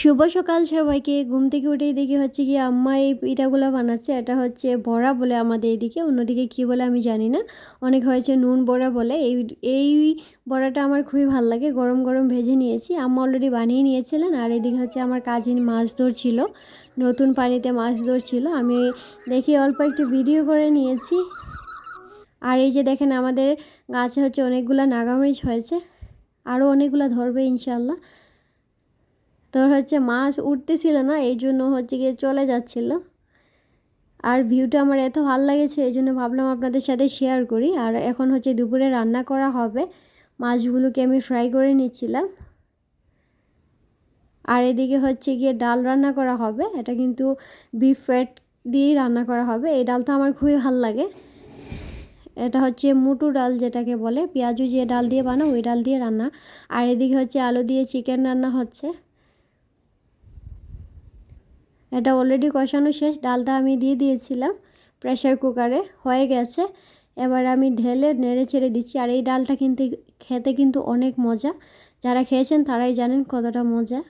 শুভ সকাল সবাইকে। ঘুম থেকে উঠেই দেখি হচ্ছে কি আম্মা এই পিঠাগুলো বানাচ্ছে। এটা হচ্ছে বড়া বলে আমাদের এদিকে, অন্যদিকে কি বলে আমি জানি না। অনেক হয়েছে নুন বড়া বলে। এই এই বড়াটা আমার খুবই ভালো লাগে। গরম গরম ভেজে নিয়েছি। আম্মা অলরেডি বানিয়ে নিয়েছিলেন। আর এদিকে হচ্ছে আমার কাজিন মাছ ধরছিল। নতুন পানিতে মাছ ধরছিল। আমি দেখি অল্প একটু ভিডিও করে নিয়েছি। আর এই যে দেখেন আমাদের গাছে হচ্ছে অনেকগুলো নাগামরিচ হয়েছে। আরও অনেকগুলো ধরবে ইনশাল্লাহ তোর হচ্ছে মাছ উঠতেছিল না, এই জন্য হচ্ছে গিয়ে চলে যাচ্ছিল। আর ভিউটা আমার এত ভালো লাগেছে, এই জন্য ভাবলাম আপনাদের সাথে শেয়ার করি। আর এখন হচ্ছে দুপুরে রান্না করা হবে, মাছগুলোকে আমি ফ্রাই করে নিচ্ছিলাম। আর এদিকে হচ্ছে গিয়ে ডাল রান্না করা হবে, এটা কিন্তু বিফ ফ্যাট দিয়েই রান্না করা হবে। এই ডালটা আমার খুবই ভালো লাগে। এটা হচ্ছে মুটু ডাল যেটাকে বলে, পেঁয়াজু যে ডাল দিয়ে বানা ওই ডাল দিয়ে রান্না। আর এদিকে হচ্ছে আলু দিয়ে চিকেন রান্না হচ্ছে। এটা অলরেডি কষানো শেষ, ডালটা আমি দিয়ে দিয়েছিলাম প্রেশার কুকারে হয়ে গেছে। এবার আমি ঢেলে নেড়ে ছেড়ে দিচ্ছি। আর এই ডালটা কিন্তু খেতে কিন্তু অনেক মজা। যারা খেয়েছেন তারাই জানেন কতটা মজা।